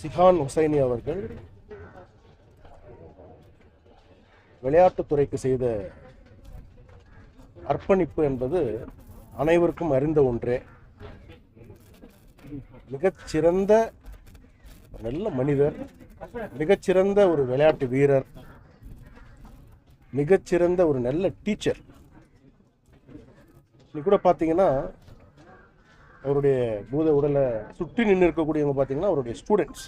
Sihan Husaini அவர்கள் விளையாட்டுத்துறைக்கு செய்த அர்ப்பணிப்பு என்பது அனைவருக்கும் அறிந்த ஒன்றே. மிகச்சிறந்த நல்ல மனிதர் மிகச்சிறந்த ஒரு விளையாட்டு வீரர் மிகச்சிறந்த ஒரு நல்ல டீச்சர். நீ கூட பார்த்தீங்கன்னா அவருடைய பூத உடலை சுற்றி நின்று இருக்கக்கூடியவங்க பார்த்தீங்கன்னா அவருடைய ஸ்டூடெண்ட்ஸ்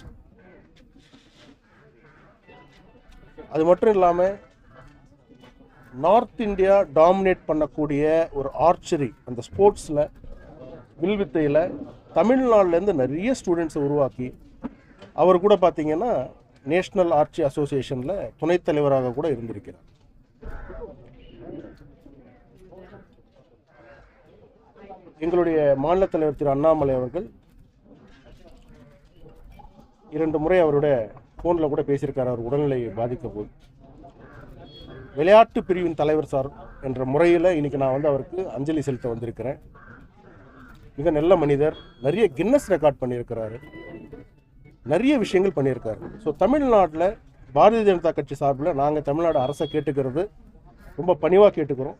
அது மட்டும் இல்லாமல் நார்த் இந்தியா டாமினேட் பண்ணக்கூடிய ஒரு ஆர்ச்சரி அந்த ஸ்போர்ட்ஸில் வில்வித்தையில் தமிழ்நாட்டிலேருந்து நிறைய ஸ்டூடெண்ட்ஸை உருவாக்கி அவர் கூட பார்த்தீங்கன்னா நேஷ்னல் ஆர்ச்சி அசோசியேஷனில் துணைத் தலைவராக கூட இருந்திருக்கிறார். எங்களுடைய மாநில தலைவர் திரு அண்ணாமலை அவர்கள் இரண்டு முறை அவருடைய ஃபோனில் கூட பேசியிருக்கார். அவர் உடல்நிலை பாதித்த போது. விளையாட்டு பிரிவின் தலைவர் சார் என்ற முறையில் இன்றைக்கி நான் வந்து அவருக்கு அஞ்சலி செலுத்த வந்திருக்கிறேன். மிக நல்ல மனிதர். நிறைய கின்னஸ் ரெக்கார்ட் பண்ணியிருக்கிறாரு. நிறைய விஷயங்கள் பண்ணியிருக்காரு. ஸோ தமிழ்நாட்டில் பாரதிய ஜனதா கட்சி சார்பில் நாங்கள் தமிழ்நாடு அரசை கேட்டுக்கிறது ரொம்ப பணிவாக கேட்டுக்கிறோம்.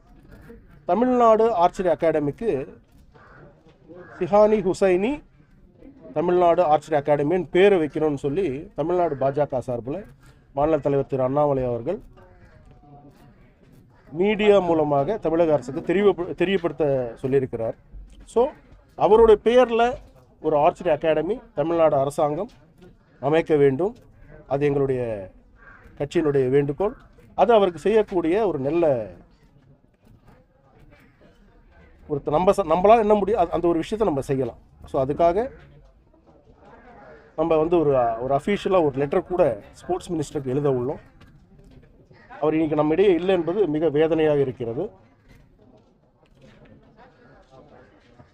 தமிழ்நாடு ஆர்ச்சரி அகாடமிக்கு திஹானி ஹுசைனி தமிழ்நாடு ஆர்ச்சரி அகாடமின்னு பேரை வைக்கணும்னு சொல்லி தமிழ்நாடு பாஜக சார்பில் மாநில தலைவர் திரு அண்ணாமலை அவர்கள் மீடியா மூலமாக தமிழக அரசுக்கு தெரிய தெரியப்படுத்த சொல்லியிருக்கிறார். ஸோ அவருடைய பெயரில் ஒரு ஆர்ச்சரி அகாடமி தமிழ்நாடு அரசாங்கம் அமைக்க வேண்டும். அது எங்களுடைய கட்சியினுடைய வேண்டுகோள். அது அவருக்கு செய்யக்கூடிய ஒரு நல்ல ஒருத்த நம்ம ச- என்ன முடியும் அது- அந்த ஒரு விஷயத்தை நம்ம செய்யலாம். ஸோ அதுக்காக நம்ம வந்து ஒரு ஒரு அஃபீஷியலாக ஒரு லெட்டர் கூட ஸ்போர்ட்ஸ் மினிஸ்டருக்கு எழுத உள்ளோம். அவர் இன்னைக்கு நம்மிடையே இல்லை என்பது மிக வேதனையாக இருக்கிறது.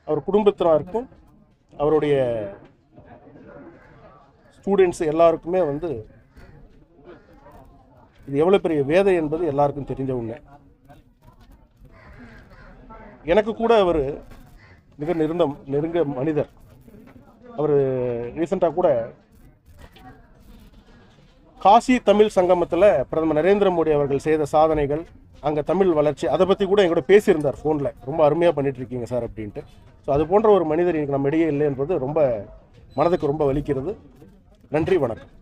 அவர் குடும்பத்தினருக்கும் அவருடைய ஸ்டூடெண்ட்ஸ் எல்லாருக்குமே வந்து இது எவ்வளோ பெரிய வேதை என்பது எல்லாருக்கும் தெரிஞ்ச உண்மை. எனக்கு கூட அவர் மிக நெருந்த நெருங்க மனிதர். அவர் ரீசெண்டாக கூட காசி தமிழ் சங்கமத்தில் பிரதமர் நரேந்திர மோடி அவர்கள் செய்த சாதனைகள் அங்கே தமிழ் வளர்ச்சி அதை பற்றி கூட எங்கூட பேசியிருந்தார் ஃபோனில் ரொம்ப அருமையாக பண்ணிட்டு இருக்கீங்க சார் அப்படின்ட்டு. ஸோ அது போன்ற ஒரு மனிதர் இன்னைக்கு நம்ம இடையே இல்லை என்பது ரொம்ப மனதுக்கு ரொம்ப வலிக்கிறது. நன்றி வணக்கம்.